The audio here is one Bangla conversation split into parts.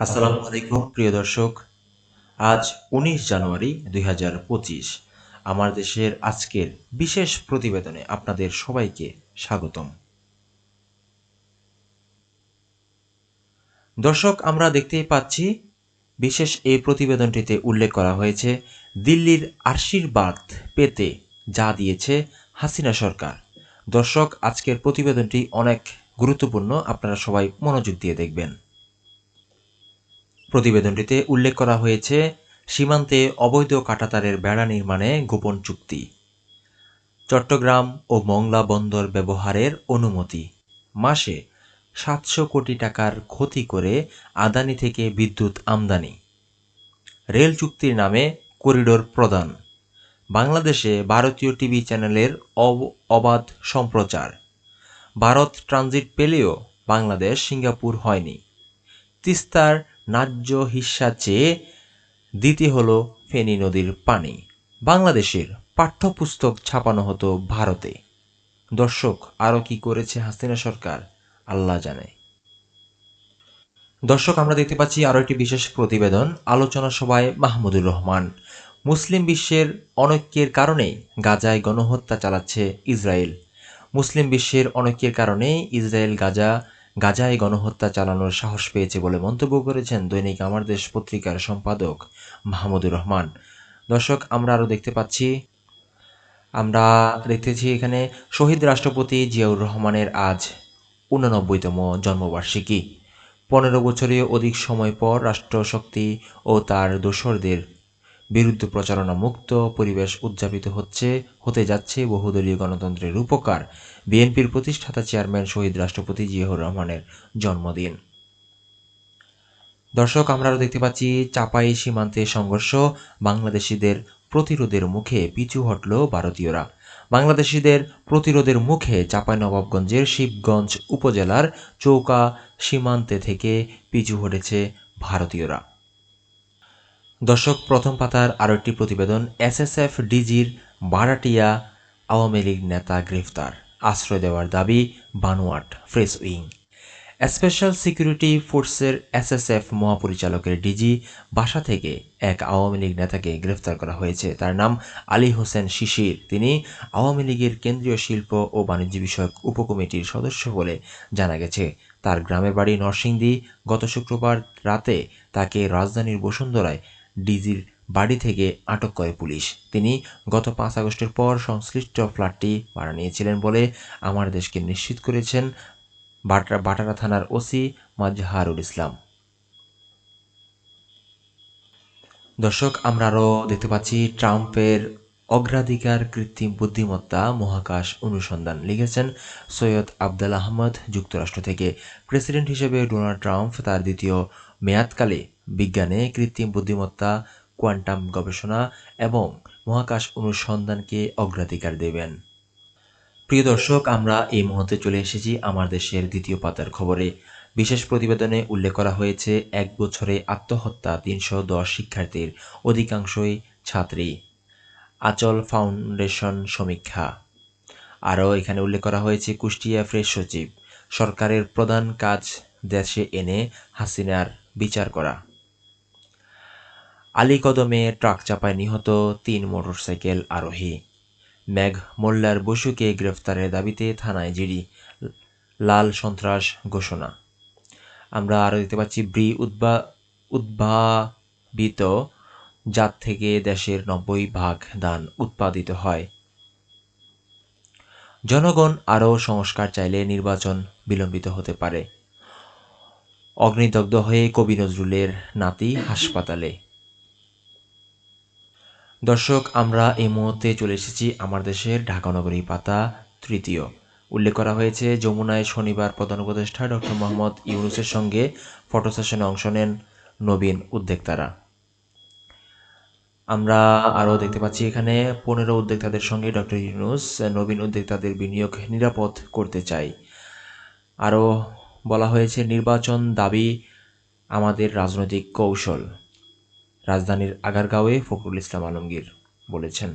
আসসালামু আলাইকুম, প্রিয় দর্শক। আজ উনিশ জানুয়ারি দুই হাজার পঁচিশ। আমার দেশের আজকের বিশেষ প্রতিবেদনে আপনাদের সবাইকে স্বাগতম। দর্শক, আমরা দেখতেই পাচ্ছি, বিশেষ এই প্রতিবেদনটিতে উল্লেখ করা হয়েছে, দিল্লির আশীর্বাদ পেতে যা দিয়েছে হাসিনা সরকার। দর্শক, আজকের প্রতিবেদনটি অনেক গুরুত্বপূর্ণ, আপনারা সবাই মনোযোগ দিয়ে দেখবেন। প্রতিবেদনটিতে উল্লেখ করা হয়েছে, সীমান্তে অবৈধ কাটাতারের বেড়া নির্মাণে গোপন চুক্তি। চট্টগ্রাম ও মংলা বন্দর ব্যবহারের অনুমতি। মাসে সাতশো কোটি টাকার ক্ষতি করে আদানি থেকে বিদ্যুৎ আমদানি। রেল চুক্তির নামে করিডোর প্রদান। বাংলাদেশে ভারতীয় টিভি চ্যানেলের অব- অবাধ সম্প্রচার। ভারত ট্রানজিট পেলেও বাংলাদেশ সিঙ্গাপুর হয়নি। তিস্তার ন্যায্য হিস্সা চেয়ে দিতে হলো ফেনী নদীর পানি। বাংলাদেশের পাঠ্যপুস্তক ছাপানো হতো ভারতে। দর্শক আরও কি করেছে হাসিনা সরকার? আল্লাহ জানে। দর্শক, আমরা দেখতে পাচ্ছি আরও একটি বিশেষ প্রতিবেদন, আলোচনা সভায় মাহমুদুর রহমান। মুসলিম বিশ্বের অনৈক্যের কারণেই গাজায় গণহত্যা চালাচ্ছে ইসরায়েল। মুসলিম বিশ্বের অনৈক্যের কারণেই ইসরায়েল গাজা গাজায় গণহত্যা চালানোর সাহস পেয়েছে বলে মন্তব্য করেছেন দৈনিক আমার দেশ পত্রিকার সম্পাদক মাহমুদুর রহমান। দর্শক, আমরা আরও দেখতে পাচ্ছি, আমরা দেখতেছি এখানে শহীদ রাষ্ট্রপতি জিয়াউর রহমানের আজ উননব্বইতম জন্মবার্ষিকী। পনেরো বছরের অধিক সময় পর রাষ্ট্রশক্তি ও তার দোসরদের বিরুদ্ধে প্রচারণা মুক্ত, পরিবেশ উদযাপিত হচ্ছে, হতে যাচ্ছে বহুদলীয় গণতন্ত্রের রূপকার। বিএনপির প্রতিষ্ঠাতা চেয়ারম্যান শহীদ রাষ্ট্রপতি জিয়াউর রহমানের জন্মদিন। দর্শক, আমরা আরও দেখতে পাচ্ছি, চাপাই সীমান্তে সংঘর্ষ, বাংলাদেশিদের প্রতিরোধের মুখে পিছু হটল ভারতীয়রা। বাংলাদেশিদের প্রতিরোধের মুখে চাঁপাইনবাবগঞ্জের শিবগঞ্জ উপজেলার চৌকা সীমান্তে থেকে পিছু হটেছে ভারতীয়রা। দর্শক, প্রথম পাতার আরও একটি প্রতিবেদন এসএসএফ ডিজির বারাটিয়া আওয়ামী লীগ নেতা গ্রেফতার। আশ্রয় দেওয়ার দাবি বানোয়াট ফ্রেস উইং। স্পেশাল সিকিউরিটি ফোর্সের এসএসএফ মহাপরিচালকের ডিজি বাসা থেকে এক আওয়ামী লীগ নেতাকে গ্রেফতার করা হয়েছে। তার নাম আলী হোসেন শিশির। তিনি আওয়ামী লীগের কেন্দ্রীয় শিল্প ও বাণিজ্য বিষয়ক উপকমিটির সদস্য বলে জানা গেছে। তার গ্রামের বাড়ি নরসিংদী। গত শুক্রবার রাতে তাকে রাজধানীর বসুন্ধরায় ডিজির বাড়ি থেকে আটক করে পুলিশ। তিনি গত পাঁচ আগস্টের পর সংশ্লিষ্ট ফ্ল্যাটটি ভাড়া নিয়েছিলেন বলে আমার দেশকে নিশ্চিত করেছেন বাটা বাটারা থানার ওসি মাজহারুল ইসলাম। দর্শক, আমরা আরও দেখতে পাচ্ছি ট্রাম্পের অগ্রাধিকার, কৃত্রিম বুদ্ধিমত্তা, মহাকাশ অনুসন্ধান লিখেছেন সৈয়দ আবদাল আহমদ, যুক্তরাষ্ট্র থেকে। প্রেসিডেন্ট হিসেবে ডোনাল্ড ট্রাম্প তার দ্বিতীয় মেয়াদকালে বিজ্ঞানে কৃত্রিম বুদ্ধিমত্তা, কোয়ান্টাম গবেষণা এবং মহাকাশ অনুসন্ধানকে অগ্রাধিকার দেবেন। প্রিয় দর্শক, আমরা এই মুহূর্তে চলে এসেছি আমার দেশের দ্বিতীয় পাতার খবরে। বিশেষ প্রতিবেদনে উল্লেখ করা হয়েছে, এক বছরে আত্মহত্যা তিনশো দশ শিক্ষার্থীর অধিকাংশই ছাত্রী। আচল ফাউন্ডেশন সমীক্ষা। আরও এখানে উল্লেখ করা হয়েছে কুষ্টিয়া ফ্রেশ সচিব। সরকারের প্রধান কাজ দেশে এনে হাসিনার বিচার করা। আলীকদমে ট্রাক চাপায় নিহত তিন মোটরসাইকেল আরোহী। মেঘ মোল্লার বসুকে গ্রেফতারের দাবিতে থানায় জিডি লাল সন্ত্রাস ঘোষণা। আমরা আরও দেখতে পাচ্ছি, ব্রি উদ্ভা উদ্ভাবিত জাত থেকে দেশের নব্বই ভাগ ধান উৎপাদিত হয়। জনগণ আরও সংস্কার চাইলে নির্বাচন বিলম্বিত হতে পারে। অগ্নিদগ্ধ হয়ে কবি নজরুলের নাতি হাসপাতালে দর্শক, আমরা এই মুহূর্তে চলে এসেছি আমার দেশের ঢাকা নগরী পাতা তৃতীয়। উল্লেখ করা হয়েছে, যমুনায় শনিবার প্রধান উপদেষ্টা ডক্টর মোহাম্মদ ইউনুসের সঙ্গে ফটো সেশনে অংশ নেন নবীন উদ্যোক্তারা। আমরা আরও দেখতে পাচ্ছি, এখানে পনেরো উদ্যোক্তাদের সঙ্গে ডক্টর ইউনুস নবীন উদ্যোক্তাদের বিনিয়োগ নিরাপদ করতে চাই। আরও বলা হয়েছে, নির্বাচন দাবি আমাদের রাজনৈতিক কৌশল। রাজধানীর আগারগাঁওয়ে ফখরুল ইসলাম আলমগীর বলেছেন।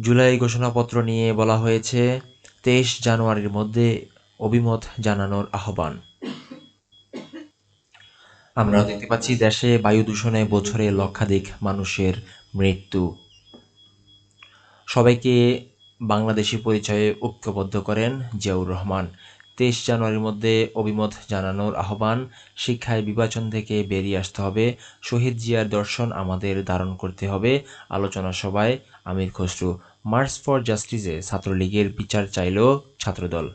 জুলাই ঘোষণাপত্র নিয়ে বলা হয়েছে, তেইশ জানুয়ারির মধ্যে অভিমত জানানোর আহ্বান। আমরা দেখতে পাচ্ছি, দেশে বায়ু দূষণে বছরে লক্ষাধিক মানুষের মৃত্যু। সবাইকে বাংলাদেশি পরিচয়ে ঐক্যবদ্ধ করেন জিয়াউর রহমান। তেইশ জানুয়ারির মধ্যে অভিমত জানানোর আহ্বান, শিক্ষায় বিভাজন থেকে বেরিয়ে আসতে হবে। শহীদ জিয়ার দর্শন আমাদের ধারণ করতে হবে। আলোচনা সভায় আমির খসরু। মার্চ ফর জাস্টিসে ছাত্রলীগের বিচার চাইল ছাত্রদল।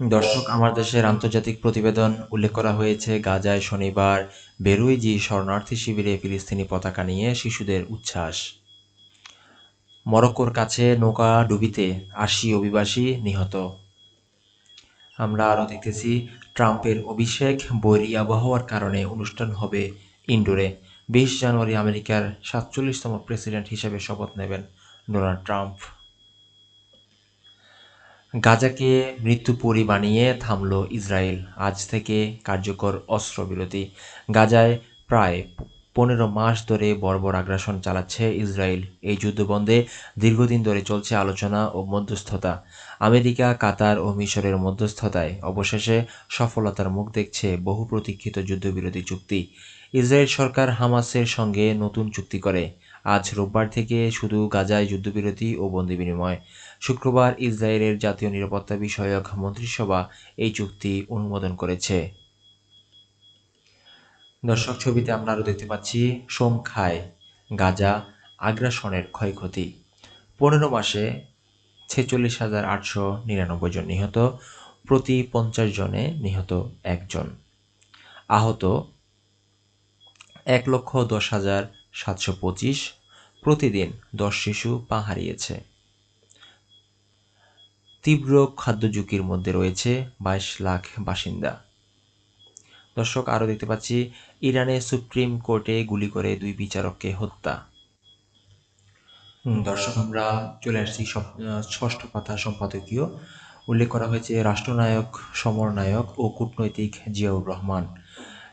দর্শক, আমার দেশের আন্তর্জাতিক প্রতিবেদন উল্লেখ করা হয়েছে, গাজায় শনিবার বেরুইজি শরণার্থী শিবিরে ফিলিস্তিনি পতাকা নিয়ে শিশুদের উচ্ছ্বাস। মরক্কোর কাছে নৌকা ডুবিতে আশি অভিবাসী নিহত। আমরা আরও দেখতেছি, ট্রাম্পের অভিষেক বৈরী আবহাওয়ার কারণে অনুষ্ঠান হবে ইন্ডোরে বিশ জানুয়ারি আমেরিকার সাতচল্লিশতম প্রেসিডেন্ট হিসেবে শপথ নেবেন ডোনাল্ড ট্রাম্প। গাজাকে মৃত্যুপরী বানিয়ে থামল ইসরায়েল। আজ থেকে কার্যকর অস্ত্রবিরতি গাজায় প্রায় পনেরো মাস ধরে বর্বর আগ্রাসন চালাচ্ছে ইসরায়েল। এই যুদ্ধবন্ধে দীর্ঘদিন ধরে চলছে আলোচনা ও মধ্যস্থতা। আমেরিকা, কাতার ও মিশরের মধ্যস্থতায় অবশেষে সফলতার মুখ দেখছে বহু প্রতীক্ষিত যুদ্ধবিরতি চুক্তি। ইসরায়েল সরকার হামাসের সঙ্গে নতুন চুক্তি করে। আজ রোববার থেকে শুধু গাজায় যুদ্ধবিরতি ও বন্দি বিনিময়। শুক্রবার ইসরায়েলের জাতীয় নিরাপত্তা বিষয়ক মন্ত্রিসভা এই চুক্তি অনুমোদন করেছে। দর্শক, ছবিতে আমরা আরও দেখতে পাচ্ছি সোমখায় গাজা আগ্রাসনের ক্ষয়ক্ষতি। পনেরো মাসে ছেচল্লিশ হাজার আটশো নিরানব্বই জন নিহত, প্রতি পঞ্চাশ জনে নিহত একজন। আহত এক লক্ষ দশ হাজার সাতশো পঁচিশ, প্রতিদিন দশ শিশু পা হারিয়েছে তীব্র খাদ্য ঝুঁকির মধ্যে রয়েছে বাইশ লাখ বাসিন্দা। দর্শক, আরও দেখতে পাচ্ছি, ইরানে সুপ্রিম কোর্টে গুলি করে দুই বিচারককে হত্যা। দর্শক, আমরা চলে আসছি ষষ্ঠ পাতা সম্পাদকীয়। উল্লেখ করা হয়েছে, রাষ্ট্রনায়ক, সমরনায়ক ও কূটনৈতিক জিয়াউর রহমান।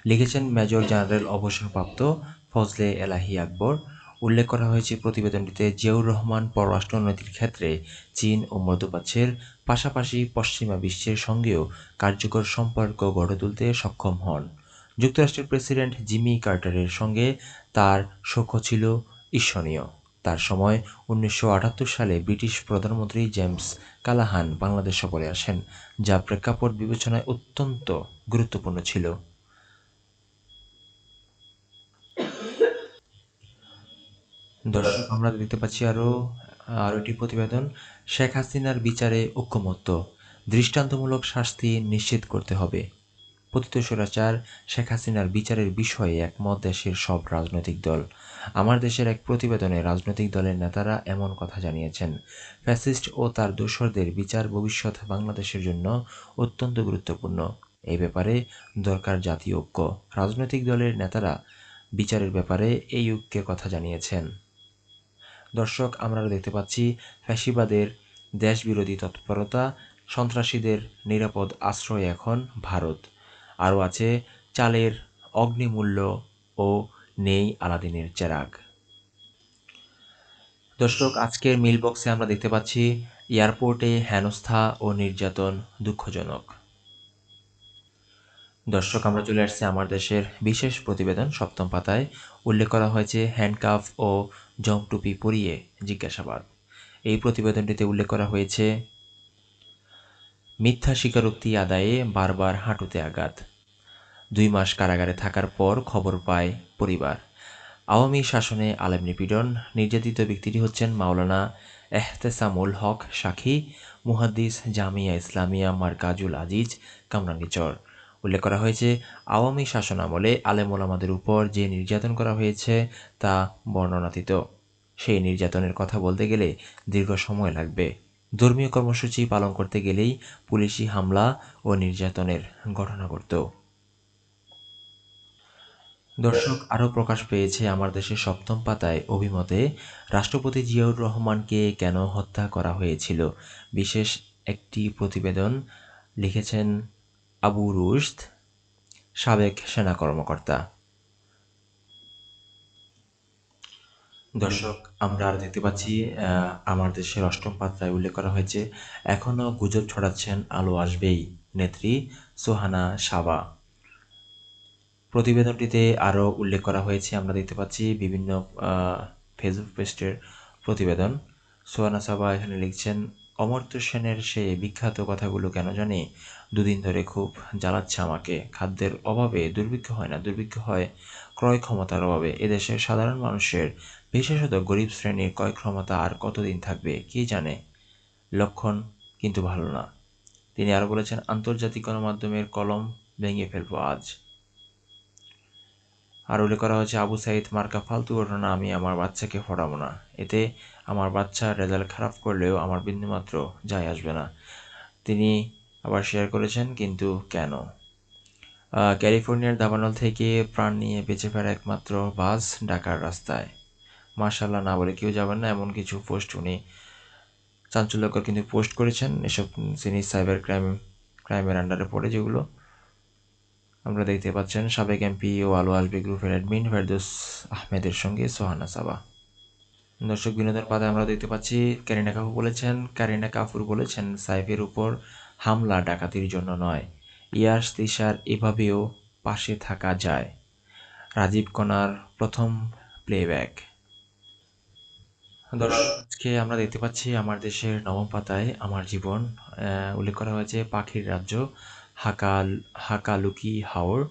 লিখেছেন মেজর জেনারেল অবসরপ্রাপ্ত ফজলে এলাহি আকবর। উল্লেখ করা হয়েছে, প্রতিবেদনটিতে জিয়াউর রহমান পররাষ্ট্রনীতির ক্ষেত্রে চীন ও মধ্যপ্রাচ্যের পাশাপাশি পশ্চিমা বিশ্বের সঙ্গেও কার্যকর সম্পর্ক গড়ে তুলতে সক্ষম হন। যুক্তরাষ্ট্রের প্রেসিডেন্ট জিমি কার্টারের সঙ্গে তার সখ্য ছিল ঈর্ষণীয়। তার সময় উনিশশো সালে ব্রিটিশ প্রধানমন্ত্রী জেমস কালাহান বাংলাদেশ সফরে আসেন, যা প্রেক্ষাপট বিবেচনায় অত্যন্ত গুরুত্বপূর্ণ ছিল। দর্শক, আমরা দেখতে পাচ্ছি আরও আরও একটি প্রতিবেদন। শেখ হাসিনার বিচারে ঐক্যমত্য, দৃষ্টান্তমূলক শাস্তি নিশ্চিত করতে হবে। পতিত স্বৈরাচার শেখ হাসিনার বিচারের বিষয়ে একমত দেশের সব রাজনৈতিক দল। আমার দেশের এক প্রতিবেদনে রাজনৈতিক দলের নেতারা এমন কথা জানিয়েছেন। ফ্যাসিস্ট ও তার দোসরদের বিচার ভবিষ্যৎ বাংলাদেশের জন্য অত্যন্ত গুরুত্বপূর্ণ। এই ব্যাপারে দরকার জাতীয় ঐক্য। রাজনৈতিক দলের নেতারা বিচারের ব্যাপারে এই ঐক্যের কথা জানিয়েছেন। দর্শক, আমরা দেখতে পাচ্ছি ফ্যাসিবাদের দেশবিরোধী তৎপরতা, সন্ত্রাসীদের নিরাপদ আশ্রয় এখন ভারত। আরও আছে, চালের অগ্নিমূল্য ও নেই আলাদিনের চেরাগ। দর্শক, আজকের মিল বক্সে আমরা দেখতে পাচ্ছি এয়ারপোর্টে হেনস্থা ও নির্যাতন দুঃখজনক। দর্শক, আমরা চলে আসছি আমার দেশের বিশেষ প্রতিবেদন সপ্তম পাতায়। উল্লেখ করা হয়েছে হ্যান্ডকাফ ও জংটুপি পরিয়ে, জিজ্ঞাসাবাদ। এই প্রতিবেদনটিতে উল্লেখ করা হয়েছে মিথ্যা স্বীকারোক্তি আদায়ে বারবার হাঁটুতে আঘাত। দুই মাস কারাগারে থাকার পর খবর পায় পরিবার। আওয়ামী শাসনে আলেম নিপীড়ন নির্যাতিত ব্যক্তিটি হচ্ছেন মাওলানা এহতেসামুল হক সাক্ষী, মুহাদ্দিস জামিয়া ইসলামিয়া মারকাজুল আজিজ কামরাঙ্গিচর। উল্লেখ করা হয়েছে, আওয়ামী শাসন আমলে আলেম ওলামাদের উপর যে নির্যাতন করা হয়েছে তা বর্ণনাতীত। সেই নির্যাতনের কথা বলতে গেলে দীর্ঘ সময় লাগবে। ধর্মীয় কর্মসূচি পালন করতে গেলেই পুলিশি হামলা ও নির্যাতনের ঘটনা ঘটত। দর্শক, আরও প্রকাশ পেয়েছে আমার দেশের সপ্তম পাতায় অভিমতে, রাষ্ট্রপতি জিয়াউর রহমানকে কেন হত্যা করা হয়েছিল? বিশেষ একটি প্রতিবেদন লিখেছেন আবু রুশদ, সাবেক সেনা কর্মকর্তা। দর্শক, আমরা আর দেখতে পাচ্ছি আমার দেশের অষ্টম পাত্রায় উল্লেখ করা হয়েছে এখনও গুজব ছড়াচ্ছেন, আলো আসবেই, নেত্রী সোহানা সাবা। প্রতিবেদনটিতে আরও উল্লেখ করা হয়েছে, আমরা দেখতে পাচ্ছি বিভিন্ন ফেসবুক পেস্টের প্রতিবেদন। সোহানা সাবা এখানে লিখছেন, অমর্ত্য সেনের সে বিখ্যাত কথাগুলো কেন জানি? দুদিন ধরে খুব জ্বালাচ্ছে আমাকে। খাদ্যের অভাবে দুর্ভিক্ষ হয় না, দুর্ভিক্ষ হয় ক্রয় ক্ষমতার অভাবে এদেশের সাধারণ মানুষের, বিশেষত গরিব শ্রেণির ক্রয় ক্ষমতা আর কতদিন থাকবে কে জানে? লক্ষণ কিন্তু ভালো না। তিনি আরও বলেছেন, আন্তর্জাতিক গণমাধ্যমের কলম ভেঙে ফেলব আজ। আর উল্লেখ করা হয়েছে, আবু সাইদ মার্কা ফালতু ঘটনা আমি আমার বাচ্চাকে ফোটাবো না। এতে আমার বাচ্চার রেজাল্ট খারাপ করলেও আমার বিন্দুমাত্র যায় আসবে না। তিনি আবার শেয়ার করেছেন, কিন্তু কেন? ক্যালিফোর্নিয়ার দাবানল থেকে প্রাণ নিয়ে বেঁচে ফেরা একমাত্র বাস ঢাকার রাস্তায়। মার্শাল্লাহ না বলে কেউ যাবেন না, এমন কিছু পোস্ট উনি চাঞ্চল্যকর কিন্তু পোস্ট করেছেন। এসব তিনি সাইবার ক্রাইম, ক্রাইমের আন্ডারে পড়ে যেগুলো আমরা দেখতে পাচ্ছেন। সাবেক এমপি ও আলো আলবি গ্রুপের অ্যাডমিন ফেরদোস আহমেদের সঙ্গে সোহানা সাবা। দর্শক বিনোদন পাতায় আমরা দেখতে পাচ্ছি, ক্যারিনা কাপুর বলেছেন, ক্যারিনা কাপুর বলেছেন, সাইফের উপর হামলা ডাকাতির জন্য নয়। ইয়াস তিশার এভাবেও পাশে থাকা যায়। রাজীব কণার প্রথম প্লেব্যাক দর্শককে আমরা দেখতে পাচ্ছি আমার দেশের নবম পাতায় আমার জীবন উল্লেখ করা হয়েছে পাখির রাজ্য, হাকাল, হাকালুকি হাওর।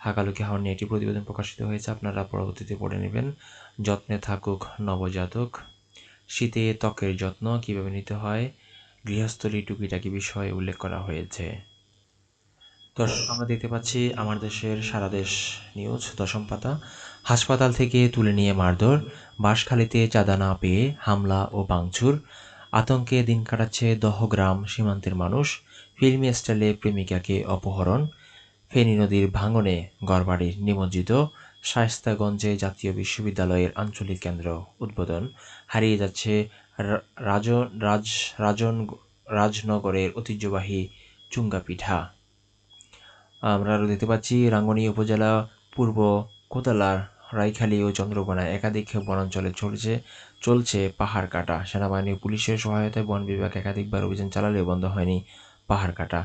হাকালুকি হাওর নিয়ে একটি প্রতিবেদন প্রকাশিত হয়েছে, আপনারা পরবর্তীতে পড়ে নেবেন। যত্নে থাকুক নবজাতক। শীতে ত্বকের যত্ন কীভাবে নিতে হয় গৃহস্থলী টুকিটাকি বিষয়ে উল্লেখ করা হয়েছে। দর্শক, আমরা দেখতে পাচ্ছি আমার দেশের সারা দেশ নিউজ, দশম পাতা। হাসপাতাল থেকে তুলে নিয়ে মারধর, বাঁশখালীতে চাঁদা না পেয়ে হামলা ও ভাঙচুর। আতঙ্কে দিন কাটাচ্ছে দহগ্রাম সীমান্তের মানুষ। ফিল্মি স্টাইলে প্রেমিকাকে অপহরণ। ফেনী নদীর ভাঙনে গড়বাড়ির নিমজ্জিত। শায়স্তাগঞ্জে জাতীয় বিশ্ববিদ্যালয়ের আঞ্চলিক কেন্দ্র উদ্বোধন। হারিয়ে যাচ্ছে রাজন, রাজ, রাজন, রাজনগরের ঐতিহ্যবাহী চুঙ্গা পিঠা আমরা আরও দেখতে পাচ্ছি, রাঙ্গনী উপজেলা পূর্ব কোতালার রাইখালী ও চন্দ্রকোনায় একাধিক বনাঞ্চলে চলছে চলছে পাহাড় কাটা। সেনাবাহিনী পুলিশের সহায়তায় বন বিভাগ একাধিকবার অভিযান চালালেও বন্ধ হয়নি পাহাড় কাটা।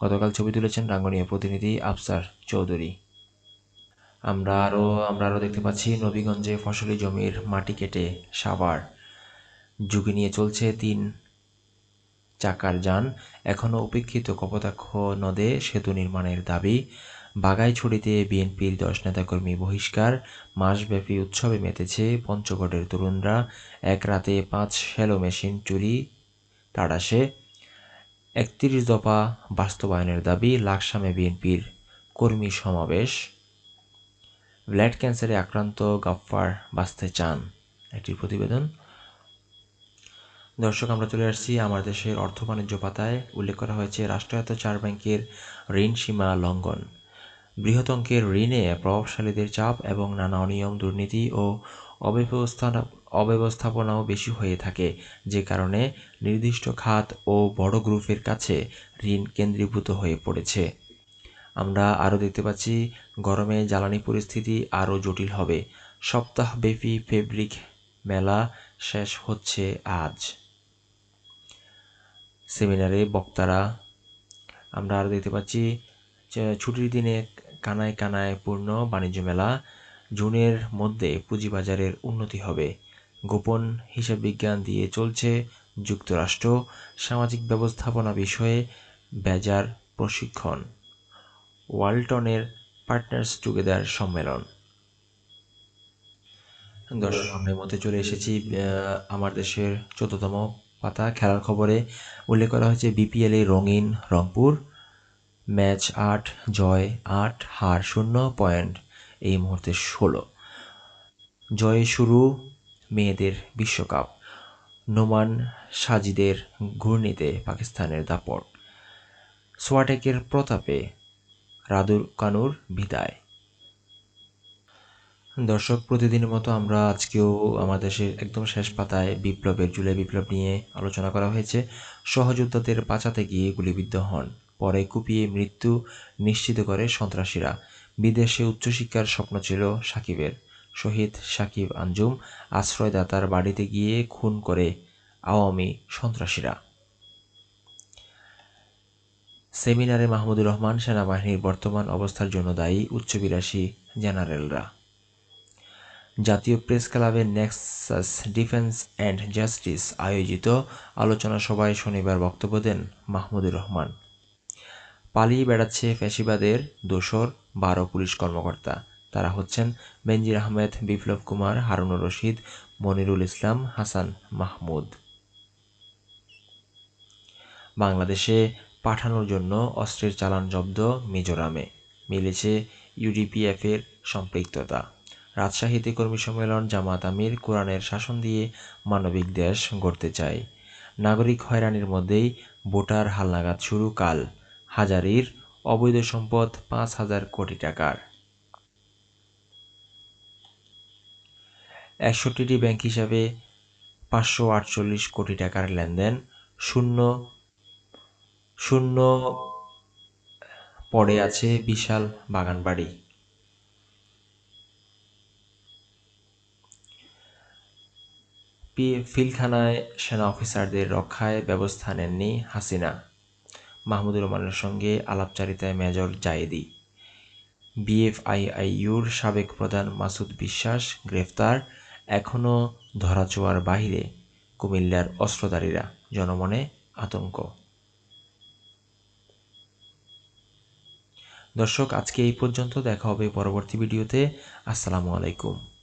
গতকাল ছবি তুলেছেন রাঙ্গনীয় প্রতিনিধি আফসার চৌধুরী। আমরা আরও আমরা আরও দেখতে পাচ্ছি, নবীগঞ্জে ফসলি জমির মাটি কেটে সাবার ঝুঁকি নিয়ে চলছে তিন চাকার যান এখনও উপেক্ষিত কপোতাক্ষ নদে সেতু নির্মাণের দাবি। বাগাইছড়িতে বিএনপির দশ নেতাকর্মী বহিষ্কার। মাসব্যাপী উৎসবে মেতেছে পঞ্চগড়ের তরুণরা। এক রাতে পাঁচ শ্যালো মেশিন, চুরি, তাড়াশে। একত্রিশ দফা বাস্তবায়নের দাবি লাকসামে বিএনপির কর্মী সমাবেশ। ব্লাড ক্যান্সারে আক্রান্ত গাফফার বাঁচতে চান। একটি প্রতিবেদন দর্শক, আমরা চলে আসছি আমার দেশের অর্থ বাণিজ্য পাতায় উল্লেখ করা হয়েছে, রাষ্ট্রায়ত্ত চার ব্যাংকের ঋণ সীমা লঙ্ঘন। বৃহৎ অঙ্কের ঋণে প্রভাবশালীদের চাপ এবং নানা অনিয়ম, দুর্নীতি ও অব্যবস্থানা অব্যবস্থাপনাও বেশি হয়ে থাকে। যে কারণে নির্দিষ্ট খাত ও বড় গ্রুপের কাছে ঋণ কেন্দ্রীভূত হয়ে পড়েছে। আমরা আরও দেখতে পাচ্ছি, গরমে জ্বালানি পরিস্থিতি আরও জটিল হবে। সপ্তাহব্যাপী ফেব্রিক মেলা শেষ হচ্ছে আজ। সেমিনারে বক্তারা, আমরা আরও দেখতে পাচ্ছি ছুটির দিনে কানায় কানায় পূর্ণ বাণিজ্য মেলা, জুনের মধ্যে পুঁজিবাজারের উন্নতি হবে। গোপন হিসাব বিজ্ঞান দিয়ে চলছে যুক্তরাষ্ট্র সামাজিক ব্যবস্থাপনা বিষয়ে বেজার প্রশিক্ষণ। ওয়ালটনের পার্টনার্স টুগেদার সম্মেলন। দর্শক, আমরা মধ্যে চলে এসেছি আমার দেশের চোদ্দতম পাতা, খেলার খবরে উল্লেখ করা হয়েছে বিপিএলে রঙিন রংপুর, ম্যাচ আট, জয় আট, হার শূন্য, পয়েন্ট এই মুহূর্তে ষোলো। জয়ে শুরু, মেয়েদের বিশ্বকাপ, নোমান সাজিদের ঘূর্ণিতে পাকিস্তানের দাপট। সোয়াটেকের প্রতাপে রাদুর কানুর বিদায়। দর্শক, প্রতিদিনের মতো আমরা আজকেও আমাদের দেশের একদম শেষ পাতায় বিপ্লবের জুলাই বিপ্লব নিয়ে আলোচনা করা হয়েছে। সহযোদ্ধাদের বাঁচাতে গিয়ে গুলিবিদ্ধ হন, পরে কুপিয়ে মৃত্যু নিশ্চিত করে সন্ত্রাসীরা। বিদেশে উচ্চশিক্ষার স্বপ্ন ছিল সাকিবের। শহীদ সাকিব আঞ্জুম আশ্রয়দাতার বাড়িতে গিয়ে খুন করে আওয়ামী সন্ত্রাসীরা। সেমিনারে মাহমুদুর রহমান, সেনাবাহিনীর বর্তমান অবস্থার জন্য দায়ী উচ্চবিলাসী জেনারেলরা। জাতীয় প্রেস ক্লাবের নেক্সাস ডিফেন্স অ্যান্ড জাস্টিস আয়োজিত আলোচনা সভায় শনিবার বক্তব্য দেন মাহমুদুর রহমান। পালিয়ে বেড়াচ্ছে ফ্যাসিবাদের দোসর বারো পুলিশ কর্মকর্তা। তারা হচ্ছেন বেনজির আহমেদ, বিপ্লব কুমার, হারুনুর রশিদ, মনিরুল ইসলাম, হাসান মাহমুদ। বাংলাদেশে পাঠানোর জন্য অস্ত্রের চালান জব্দ মিজোরামে। মিলেছে ইউডিপিএফের সম্পৃক্ততা। রাজশাহীতে কর্মী সম্মেলন, জামাত আমির, কোরআনের শাসন দিয়ে মানবিক দেশ গড়তে চায়। নাগরিক হয়রানির মধ্যেই ভোটার হালনাগাদ শুরু কাল। হাজারির অবৈধ সম্পদ পাঁচ হাজার কোটি টাকার। একষট্টিটি ব্যাংক হিসাবে পাঁচশো আটচল্লিশ কোটি টাকার লেনদেন শূন্য শূন্য পড়ে আছে বিশাল বাগানবাড়ি। ফিলখানায় সেনা অফিসারদের রক্ষায় ব্যবস্থা নেননি হাসিনা। মাহমুদুর রহমানের সঙ্গে আলাপচারিতায় মেজর জায়েদি। বিএফআইআইউর সাবেক প্রধান মাসুদ বিশ্বাস গ্রেফতার, এখনও ধরাছোঁয়ার বাহিরে কুমিল্লার অস্ত্রধারীরা জনমনে আতঙ্ক। দর্শক, আজকে এই পর্যন্ত দেখা হবে পরবর্তী ভিডিওতে। আসসালামু আলাইকুম।